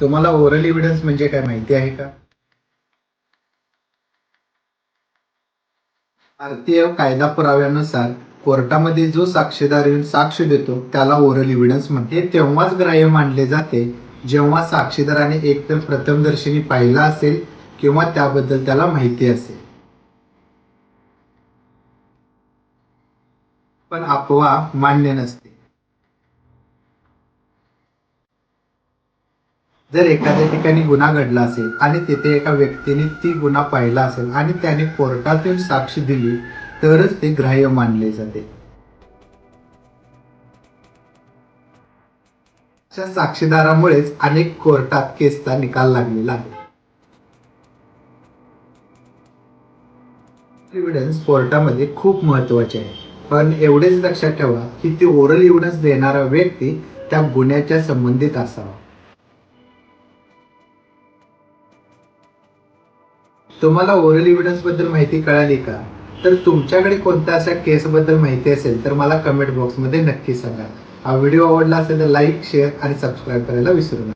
तुम्हाला oral evidence म्हणजे काय माहिती आहे का? भारतीय कायदा पुराव्यानुसार कोर्टामध्ये जो साक्षीदार येऊन साक्ष देतो त्याला ओरल एव्हिडन्स म्हणते तेव्हाच ग्राह्य मानले जाते जेव्हा साक्षीदाराने एकतर प्रथमदर्शनी पाहिला असेल किंवा त्याबद्दल त्याला माहिती असेल. पण अफवा मान्य नसते. जर एखाद्या ठिकाणी गुन्हा घडला असेल आणि तिथे एका व्यक्तीने ती गुन्हा पाहिला असेल आणि त्याने कोर्टातून साक्ष दिली तरच ते ग्राह्य मानले जाते. अशा साक्षीदारामुळेच अनेक कोर्टात केसचा निकाल लागलेला आहे. एव्हिडन्स कोर्टामध्ये खूप महत्त्वाचे आहे. पण एवढेच लक्षात ठेवा की ती ओरल एव्हिडन्स देणारा व्यक्ती त्या गुन्ह्याच्या संबंधित असावा. तुम्हाला ओरल एव्हिडन्सबद्दल माहिती कळाली का? तर तुमच्याकडे कोणत्या अशा केस बद्दल माहिती असेल तर मला कमेंट बॉक्समध्ये नक्की सांगा. हा व्हिडिओ आवडला असेल तर लाईक शेअर आणि सबस्क्राईब करायला विसरू नका.